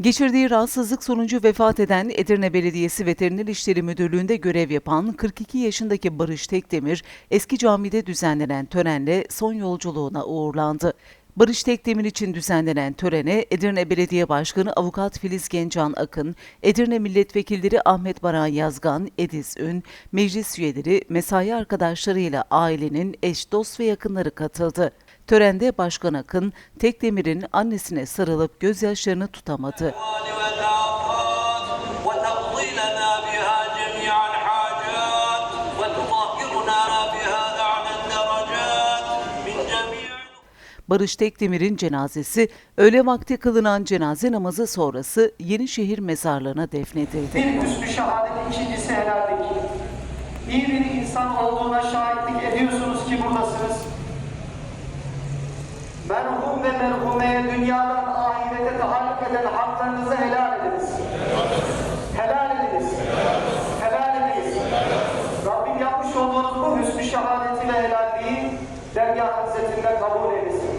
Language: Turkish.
Geçirdiği rahatsızlık sonucu vefat eden Edirne Belediyesi Veteriner İşleri Müdürlüğü'nde görev yapan 42 yaşındaki Barış Tekdemir, eski camide düzenlenen törenle son yolculuğuna uğurlandı. Barış Tekdemir için düzenlenen törene Edirne Belediye Başkanı Avukat Filiz Gencan Akın, Edirne Milletvekilleri Ahmet Baran Yazgan, Ediz Ün, meclis üyeleri, mesai arkadaşlarıyla ailenin eş, dost ve yakınları katıldı. Törende Başkan Akın, Tekdemir'in annesine sarılıp gözyaşlarını tutamadı. Barış Tekdemir'in cenazesi öğle vakti kılınan cenaze namazı sonrası Yenişehir mezarlığına defnedildi. Bir üstü şehadet ikincisi helaldeki. İyi bir insan olduğuna şahit Merhum ve merhumeye dünyadan ahirete tahallük eden haklarınızı helal ediniz. Helal ediniz. Helal ediniz. Rabbim yapmış olduğunuz bu hüsnü şehadeti ve helalliği dergah izzetinde kabul eylesin.